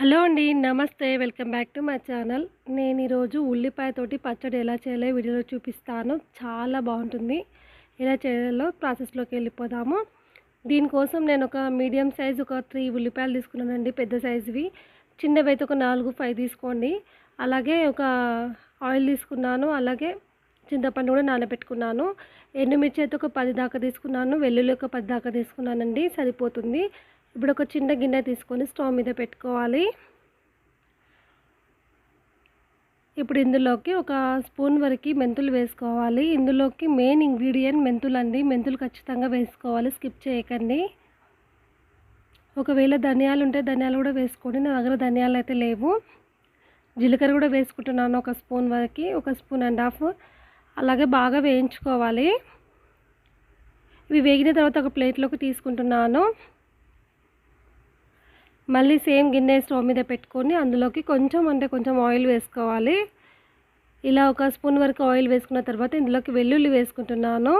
Hello అండి నమస్తే. Welcome back to my channel. నేను ఈరోజు ఉల్లిపాయతోటి పచ్చడి ఎలా చేయాలో వీడియోలో చూపిస్తాను. చాలా బాగుంటుంది. ఎలా చేయాలో ప్రాసెస్లోకి వెళ్ళిపోదాము. దీనికోసం నేను ఒక మీడియం సైజ్ ఒక త్రీ ఉల్లిపాయలు తీసుకున్నానండి పెద్ద సైజువి. చిన్నవి అయితే ఒక నాలుగు ఫైవ్ తీసుకోండి. అలాగే ఒక ఆయిల్ తీసుకున్నాను. అలాగే చింతపండు కూడా నానబెట్టుకున్నాను. ఎండుమిర్చి అయితే ఒక పది దాకా తీసుకున్నాను. వెల్లుల్లి ఒక పది దాకా తీసుకున్నానండి. సరిపోతుంది. ఇప్పుడు ఒక చిన్న గిన్నె తీసుకొని స్టవ్ మీద పెట్టుకోవాలి. ఇప్పుడు ఇందులోకి ఒక స్పూన్ వరకు మెంతులు వేసుకోవాలి. ఇందులోకి మెయిన్ ఇంగ్రీడియంట్ మెంతులు అండి మెంతులు ఖచ్చితంగా వేసుకోవాలి. స్కిప్ చేయకండి. ఒకవేళ ధనియాలు ఉంటే ధనియాలు కూడా వేసుకోండి. నా దగ్గర ధనియాలు అయితే లేవు. జీలకర్ర కూడా వేసుకుంటున్నాను ఒక స్పూన్ వరకు. ఒక స్పూన్ అండ్ హాఫ్. అలాగే బాగా వేయించుకోవాలి. ఇవి వేగిన తర్వాత ఒక ప్లేట్లోకి తీసుకుంటున్నాను. మళ్ళీ సేమ్ గిన్నె స్టవ్ మీద పెట్టుకొని అందులోకి కొంచెం అంటే కొంచెం ఆయిల్ వేసుకోవాలి. ఇలా ఒక స్పూన్ వరకు ఆయిల్ వేసుకున్న తర్వాత ఇందులోకి వెల్లుల్లి వేసుకుంటున్నాను.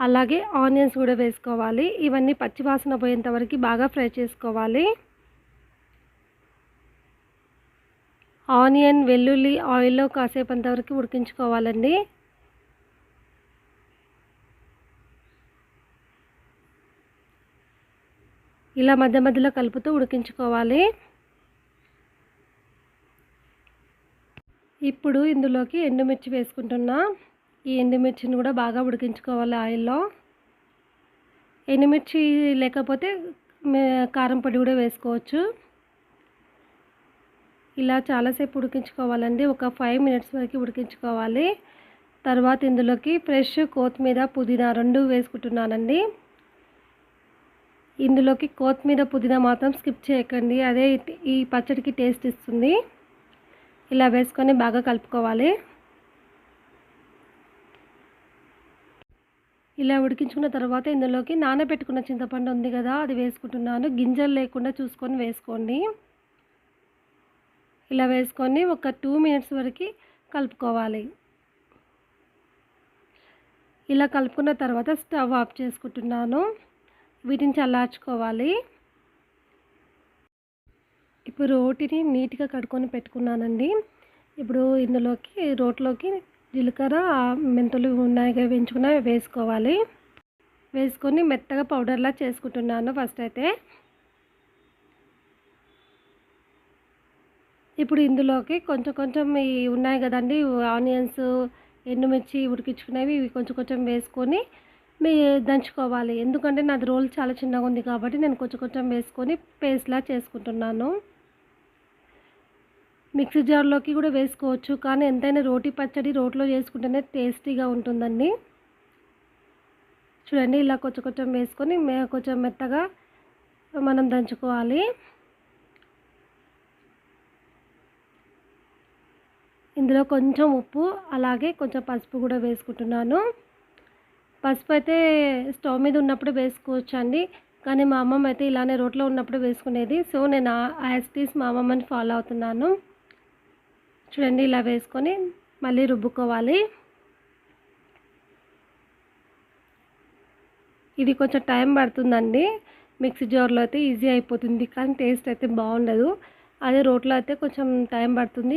అలాగే ఆనియన్స్ కూడా వేసుకోవాలి. ఇవన్నీ పచ్చివాసన పోయేంత వరకు బాగా ఫ్రై చేసుకోవాలి. ఆనియన్ వెల్లుల్లి ఆయిల్లో కాసేపు అంతవరకు ఉడికించుకోవాలండి. ఇలా మధ్య మధ్యలో కలుపుతూ ఉడికించుకోవాలి. ఇప్పుడు ఇందులోకి ఎండుమిర్చి వేసుకుంటున్నా. ఈ ఎండుమిర్చిని కూడా బాగా ఉడికించుకోవాలి ఆయిల్లో. ఎండుమిర్చి లేకపోతే కారం పొడి కూడా వేసుకోవచ్చు. ఇలా చాలాసేపు ఉడికించుకోవాలండి. ఒక ఫైవ్ మినిట్స్ వరకు ఉడికించుకోవాలి. తర్వాత ఇందులోకి ఫ్రెష్ కొత్తిమీర పుదీనా రెండు వేసుకుంటున్నానండి. ఇందులోకి కొత్తిమీర పుదీనా మాత్రం స్కిప్ చేయకండి. అదే ఈ పచ్చడికి టేస్ట్ ఇస్తుంది. ఇలా వేసుకొని బాగా కలుపుకోవాలి. ఇలా ఉడికించుకున్న తర్వాత ఇందులోకి నానబెట్టుకున్న చింతపండు ఉంది కదా అది వేసుకుంటున్నాను. గింజలు లేకుండా చూసుకొని వేసుకోండి. ఇలా వేసుకొని ఒక టూ మినిట్స్ వరకు కలుపుకోవాలి. ఇలా కలుపుకున్న తర్వాత స్టవ్ ఆఫ్ చేసుకుంటున్నాను. వీటిని చల్లార్చుకోవాలి. ఇప్పుడు రోటిని నీట్గా కడుక్కొని పెట్టుకున్నానండి. ఇప్పుడు ఇందులోకి రోట్లోకి జీలకర్ర మెంతులు ఉన్నాయి వేయించుకున్నవి వేసుకోవాలి. వేసుకొని మెత్తగా పౌడర్లా చేసుకుంటున్నాను ఫస్ట్ అయితే. ఇప్పుడు ఇందులోకి కొంచెం కొంచెం ఈ ఉన్నాయి కదండి ఆనియన్స్ ఎండుమిర్చి ఉడికించుకునేవి ఇవి కొంచెం కొంచెం వేసుకొని దంచుకోవాలి. ఎందుకంటే నాది రోల్ చాలా చిన్నగా ఉంది కాబట్టి నేను కొంచెం కొంచెం వేసుకొని పేస్ట్లా చేసుకుంటున్నాను. మిక్సీ జార్లోకి కూడా వేసుకోవచ్చు. కానీ ఎంతైనా రోటి పచ్చడి రోట్లో చేసుకుంటేనే టేస్టీగా ఉంటుందండి. చూడండి ఇలా కొంచెం కొంచెం వేసుకొని కొంచెం మెత్తగా మనం దంచుకోవాలి. ఇందులో కొంచెం ఉప్పు అలాగే కొంచెం పసుపు కూడా వేసుకుంటున్నాను. పసుపు అయితే స్టవ్ మీద ఉన్నప్పుడు వేసుకోవచ్చు అండి కానీ మా అమ్మమ్మ అయితే ఇలానే రోట్లో ఉన్నప్పుడు వేసుకునేది. సో నేను యాస్టీస్ మా అమ్మమ్మని ఫాలో అవుతున్నాను. చూడండి ఇలా వేసుకొని మళ్ళీ రుబ్బుకోవాలి. ఇది కొంచెం టైం పడుతుందండి. మిక్సీ జార్లో అయితే ఈజీ అయిపోతుంది. కానీ టేస్ట్ అయితే బాగుండదు. అదే రోట్లో అయితే కొంచెం టైం పడుతుంది.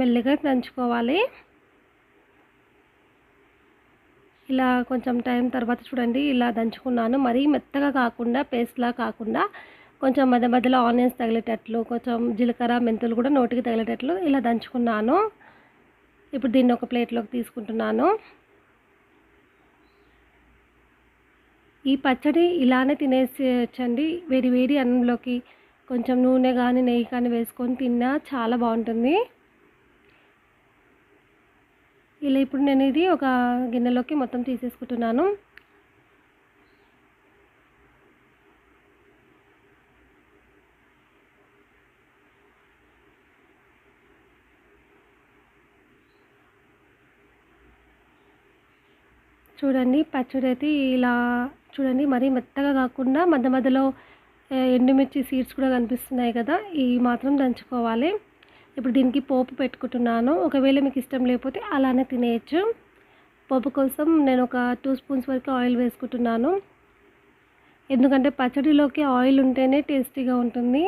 మెల్లగా దంచుకోవాలి. ఇలా కొంచెం టైం తర్వాత చూడండి ఇలా దంచుకున్నాను. మరీ మెత్తగా కాకుండా పేస్ట్లా కాకుండా కొంచెం మధ్య మధ్యలో ఆనియన్స్ తగిలేటట్లు కొంచెం జీలకర్ర మెంతులు కూడా నోటికి తగిలేటట్లు ఇలా దంచుకున్నాను. ఇప్పుడు దీన్ని ఒక ప్లేట్లోకి తీసుకుంటున్నాను. ఈ పచ్చడి ఇలానే తినేసేయచ్చండి. వేడి వేడి అన్నంలోకి కొంచెం నూనె కానీ నెయ్యి కానీ వేసుకొని తిన్నా చాలా బాగుంటుంది. ఇలా ఇప్పుడు నేను ఇది ఒక గిన్నెలోకి మొత్తం తీసేసుకుంటున్నాను. చూడండి పచ్చడి అయితే ఇలా చూడండి మరీ మెత్తగా కాకుండా మధ్య మధ్యలో ఎండుమిర్చి సీడ్స్ కూడా కనిపిస్తున్నాయి కదా ఇవి మాత్రం దంచుకోవాలి. ఇప్పుడు దీనికి పోపు పెట్టుకుంటున్నాను. ఒకవేళ మీకు ఇష్టం లేకపోతే అలానే తినేయచ్చు. పోపు కోసం నేను ఒక టూ స్పూన్స్ వరకు ఆయిల్ వేసుకుంటున్నాను. ఎందుకంటే పచ్చడిలోకి ఆయిల్ ఉంటేనే టేస్టీగా ఉంటుంది.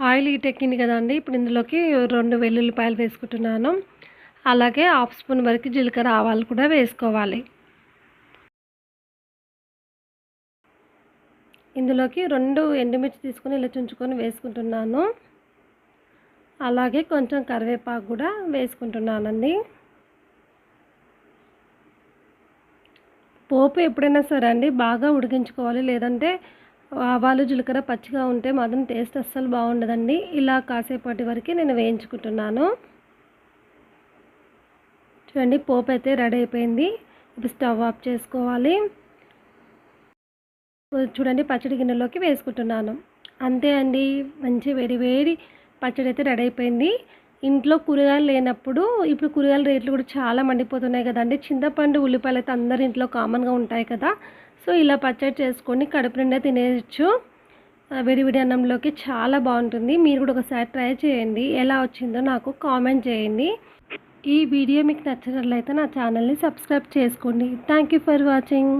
ఆయిల్ హీట్ ఎక్కింది కదండి. ఇప్పుడు ఇందులోకి రెండు వెల్లుల్లిపాయలు వేసుకుంటున్నాను. అలాగే హాఫ్ స్పూన్ వరకు జీలకర్ర ఆవాలు కూడా వేసుకోవాలి. ఇందులోకి రెండు ఎండుమిర్చి తీసుకొని ఇలా చుంచుకొని వేసుకుంటున్నాను. అలాగే కొంచెం కరివేపాకు కూడా వేసుకుంటున్నానండి. పోపు ఎప్పుడైనా సరే అండి బాగా ఉడికించుకోవాలి లేదంటే ఆవాలు జీలకర్ర పచ్చిగా ఉంటే మాత్రం టేస్ట్ అస్సలు బాగుండదండి. ఇలా కాసేపటి వరకు నేను వేయించుకుంటున్నాను. చూడండి పోపు అయితే రెడీ అయిపోయింది. ఇప్పుడు స్టవ్ ఆఫ్ చేసుకోవాలి. చూడండి పచ్చడి గిన్నెలోకి వేసుకుంటున్నాను. అంతే అండి. మంచి వేడి వేడి పచ్చడి అయితే రెడీ అయిపోయింది ఇంట్లో కూరగాయలు లేనప్పుడు ఇప్పుడు కూరగాయల రేట్లు కూడా చాలా మండిపోతున్నాయి కదండి చింతపండు ఉల్లిపాయలు అయితే అందరి ఇంట్లో కామన్గా ఉంటాయి కదా. సో ఇలా పచ్చడి చేసుకొని కడుపు నిండా తినేయచ్చు. విడివిడి అన్నంలోకి చాలా బాగుంటుంది. మీరు కూడా ఒకసారి ట్రై చేయండి. ఎలా వచ్చిందో నాకు కామెంట్ చేయండి. ఈ వీడియో మీకు నచ్చినట్లయితే నా ఛానల్ని సబ్స్క్రైబ్ చేసుకోండి. Thank you for watching